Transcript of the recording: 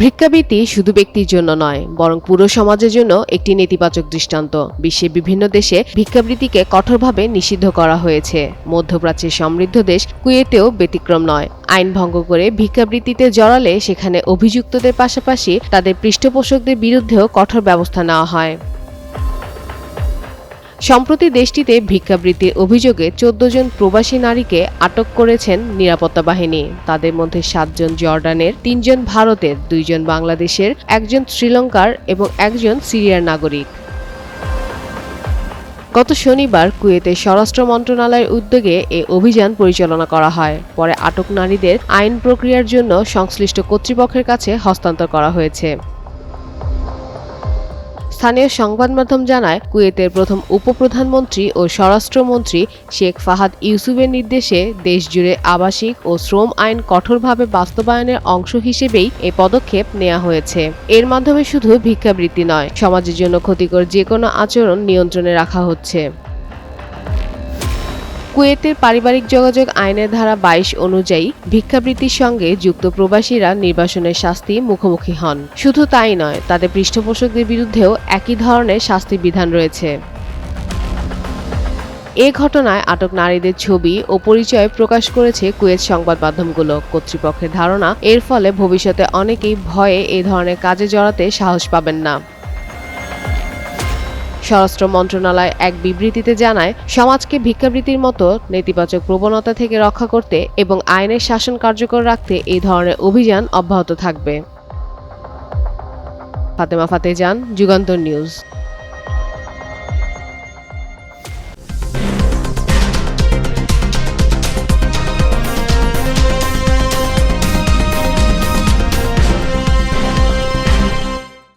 ভিক্ষাবৃত্তি শুধু ব্যক্তির জন্য নয়, বরং পুরো সমাজের জন্য একটি নেতিবাচক দৃষ্টান্ত। বিশ্বের বিভিন্ন দেশে ভিক্ষাবৃত্তিকে কঠোরভাবে নিষিদ্ধ করা হয়েছে। মধ্যপ্রাচ্যের সমৃদ্ধ দেশ কুয়েতেও ব্যতিক্রম নয়। আইন ভঙ্গ করে ভিক্ষাবৃত্তিতে জড়ালে সেখানে অভিযুক্তদের পাশাপাশি তাদের পৃষ্ঠপোষকদের বিরুদ্ধেও কঠোর ব্যবস্থা নেওয়া হয়। সম্প্রতি দেশটিতে ভিক্ষাবৃত্তির অভিযোগে চোদ্দ জন প্রবাসী নারীকে আটক করেছেন নিরাপত্তা বাহিনী। তাদের মধ্যে সাতজন জর্ডানের তিনজন ভারতের দুইজন বাংলাদেশের, একজন শ্রীলঙ্কার এবং একজন সিরিয়ার নাগরিক। গত শনিবার কুয়েতে স্বরাষ্ট্র মন্ত্রণালয়ের উদ্যোগে এ অভিযান পরিচালনা করা হয়। পরে আটক নারীদের আইন প্রক্রিয়ার জন্য সংশ্লিষ্ট কর্তৃপক্ষের কাছে হস্তান্তর করা হয়েছে। স্থানীয় সংবাদ মাধ্যম জানায়, কুয়েতের প্রথম উপপ্রধানমন্ত্রী ও স্বরাষ্ট্রমন্ত্রী শেখ ফাহাদ ইউসুফের নির্দেশে দেশজুড়ে আবাসিক ও শ্রম আইন কঠোরভাবে বাস্তবায়নের অংশ হিসেবেই এ পদক্ষেপ নেওয়া হয়েছে। এর মাধ্যমে শুধু ভিক্ষাবৃত্তি নয়, সমাজের জন্য ক্ষতিকর যে কোনো আচরণ নিয়ন্ত্রণে রাখা হচ্ছে। কুয়েতের পারিবারিক যোগাযোগ আইনের ধারা বাইশ অনুযায়ী ভিক্ষাবৃত্তির সঙ্গে যুক্ত প্রবাসীরা নির্বাসনের শাস্তি মুখোমুখি হন। শুধু তাই নয়, তাদের পৃষ্ঠপোষকদের বিরুদ্ধেও একই ধরনের শাস্তি বিধান রয়েছে। এ ঘটনায় আটক নারীদের ছবি ও পরিচয় প্রকাশ করেছে কুয়েত সংবাদ মাধ্যমগুলো। কর্তৃপক্ষের ধারণা, এর ফলে ভবিষ্যতে অনেকেই ভয়ে এ ধরনের কাজে জড়াতে সাহস পাবেন না। স্বরাষ্ট্র মন্ত্রণালয় এক বিবৃতিতে জানায়, সমাজকে ভিক্ষাবৃত্তির মতো নেতিবাচক প্রবণতা থেকে রক্ষা করতে এবং আইনের শাসন কার্যকর রাখতে এই ধরনের অভিযান অব্যাহত থাকবে। ফাতেমা ফাতে যান যুগান্তর নিউজ।